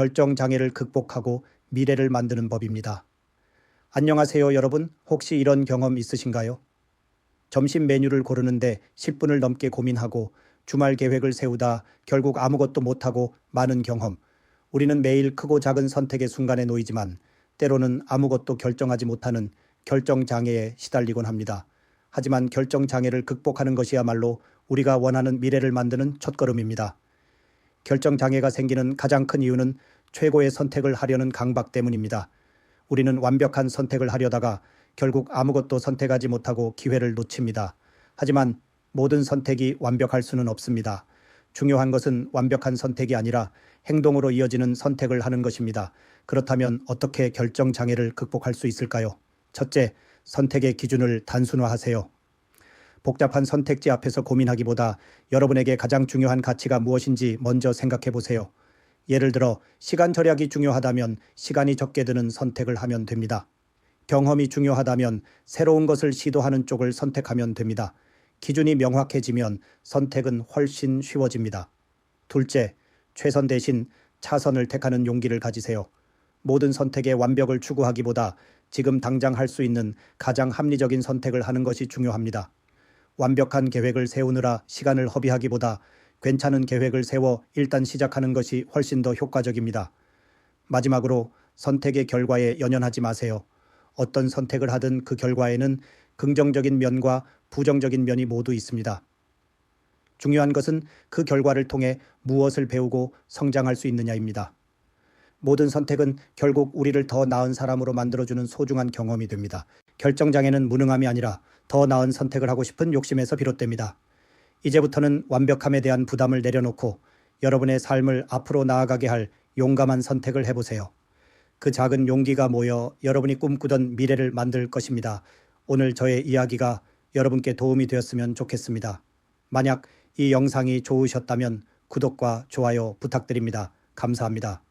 결정 장애를 극복하고 미래를 만드는 법입니다. 안녕하세요, 여러분. 혹시 이런 경험 있으신가요? 점심 메뉴를 고르는데 10분을 넘게 고민하고 주말 계획을 세우다 결국 아무것도 못하고 마는 경험. 우리는 매일 크고 작은 선택의 순간에 놓이지만 때로는 아무것도 결정하지 못하는 결정 장애에 시달리곤 합니다. 하지만 결정 장애를 극복하는 것이야말로 우리가 원하는 미래를 만드는 첫걸음입니다. 결정 장애가 생기는 가장 큰 이유는 최고의 선택을 하려는 강박 때문입니다. 우리는 완벽한 선택을 하려다가 결국 아무것도 선택하지 못하고 기회를 놓칩니다. 하지만 모든 선택이 완벽할 수는 없습니다. 중요한 것은 완벽한 선택이 아니라 행동으로 이어지는 선택을 하는 것입니다. 그렇다면 어떻게 결정 장애를 극복할 수 있을까요? 첫째, 선택의 기준을 단순화하세요. 복잡한 선택지 앞에서 고민하기보다 여러분에게 가장 중요한 가치가 무엇인지 먼저 생각해 보세요. 예를 들어 시간 절약이 중요하다면 시간이 적게 드는 선택을 하면 됩니다. 경험이 중요하다면 새로운 것을 시도하는 쪽을 선택하면 됩니다. 기준이 명확해지면 선택은 훨씬 쉬워집니다. 둘째, 최선 대신 차선을 택하는 용기를 가지세요. 모든 선택의 완벽을 추구하기보다 지금 당장 할 수 있는 가장 합리적인 선택을 하는 것이 중요합니다. 완벽한 계획을 세우느라 시간을 허비하기보다 괜찮은 계획을 세워 일단 시작하는 것이 훨씬 더 효과적입니다. 마지막으로 선택의 결과에 연연하지 마세요. 어떤 선택을 하든 그 결과에는 긍정적인 면과 부정적인 면이 모두 있습니다. 중요한 것은 그 결과를 통해 무엇을 배우고 성장할 수 있느냐입니다. 모든 선택은 결국 우리를 더 나은 사람으로 만들어주는 소중한 경험이 됩니다. 결정장애는 무능함이 아니라 더 나은 선택을 하고 싶은 욕심에서 비롯됩니다. 이제부터는 완벽함에 대한 부담을 내려놓고 여러분의 삶을 앞으로 나아가게 할 용감한 선택을 해보세요. 그 작은 용기가 모여 여러분이 꿈꾸던 미래를 만들 것입니다. 오늘 저의 이야기가 여러분께 도움이 되었으면 좋겠습니다. 만약 이 영상이 좋으셨다면 구독과 좋아요 부탁드립니다. 감사합니다.